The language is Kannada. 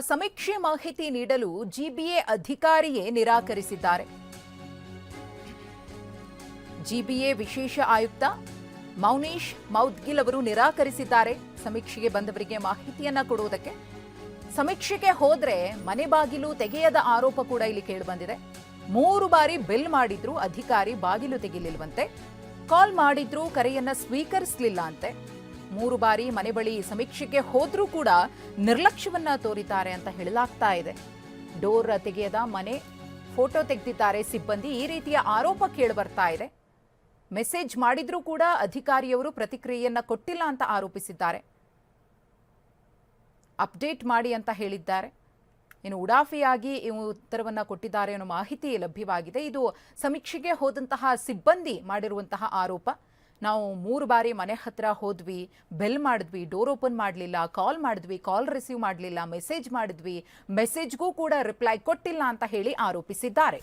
ಸಮೀಕ್ಷೆ ಮಾಹಿತಿ ನೀಡಲು ಜಿಬಿಎ ಅಧಿಕಾರಿಯೇ ನಿರಾಕರಿಸಿದ್ದಾರೆ. ಜಿಬಿಎ ವಿಶೇಷ ಆಯುಕ್ತ ಮೌನೀಶ್ ಮೌದ್ಗಿಲ್ ಅವರು ನಿರಾಕರಿಸಿದ್ದಾರೆ. ಸಮೀಕ್ಷೆಗೆ ಬಂದವರಿಗೆ ಮಾಹಿತಿಯನ್ನ ಕೊಡುವುದಕ್ಕೆ. ಸಮೀಕ್ಷೆಗೆ ಹೋದ್ರೆ ಮನೆ ಬಾಗಿಲು ತೆಗೆಯದ ಆರೋಪ ಕೂಡ ಇಲ್ಲಿ ಕೇಳಿಬಂದಿದೆ. ಮೂರು ಬಾರಿ ಬಿಲ್ ಮಾಡಿದ್ರು, ಅಧಿಕಾರಿ ಬಾಗಿಲು ತೆಗಿಲಿಲ್ವಂತೆ. ಕಾಲ್ ಮಾಡಿದ್ರು, ಕರೆಯನ್ನ ಸ್ವೀಕರಿಸಲಿಲ್ಲ ಅಂತೆ. ಮೂರು ಬಾರಿ ಮನೆ ಬಳಿ ಸಮೀಕ್ಷೆಗೆ ಹೋದ್ರೂ ಕೂಡ ನಿರ್ಲಕ್ಷ್ಯವನ್ನ ತೋರಿದ್ದಾರೆ ಅಂತ ಹೇಳಲಾಗ್ತಾ ಇದೆ. ಡೋರ್ ತೆಗೆಯದ ಮನೆ ಫೋಟೋ ತೆಗೆದಿದ್ದಾರೆ ಸಿಬ್ಬಂದಿ. ಈ ರೀತಿಯ ಆರೋಪ ಕೇಳಿಬರ್ತಾ ಇದೆ. ಮೆಸೇಜ್ ಮಾಡಿದ್ರೂ ಕೂಡ ಅಧಿಕಾರಿಯವರು ಪ್ರತಿಕ್ರಿಯೆಯನ್ನ ಕೊಟ್ಟಿಲ್ಲ ಅಂತ ಆರೋಪಿಸಿದ್ದಾರೆ. ಅಪ್ಡೇಟ್ ಮಾಡಿ ಅಂತ ಹೇಳಿದ್ದಾರೆ. ಇನ್ನು ಉಡಾಫಿಯಾಗಿ ಉತ್ತರವನ್ನ ಕೊಟ್ಟಿದ್ದಾರೆ ಅನ್ನೋ ಮಾಹಿತಿ ಲಭ್ಯವಾಗಿದೆ. ಇದು ಸಮೀಕ್ಷೆಗೆ ಹೋದಂತಹ ಸಿಬ್ಬಂದಿ ಮಾಡಿರುವಂತಹ ಆರೋಪ. ನಾವು ಮೂರು ಬಾರಿ ಮನೆ ಹತ್ರ ಹೋದ್ವಿ ಬೆಲ್ ಮಾಡಿದ್ವಿ ಡೋರ್ ಓಪನ್ ಮಾಡಲಿಲ್ಲ ಕಾಲ್ ಮಾಡಿದ್ವಿ ಕಾಲ್ ರಿಸೀವ್ ಮಾಡಲಿಲ್ಲ ಮೆಸೇಜ್ ಮಾಡಿದ್ವಿ ಮೆಸೇಜ್ಗೂ ಕೂಡ ರಿಪ್ಲೈ ಕೊಟ್ಟಿಲ್ಲ ಅಂತ ಹೇಳಿ ಆರೋಪಿಸಿದ್ದಾರೆ.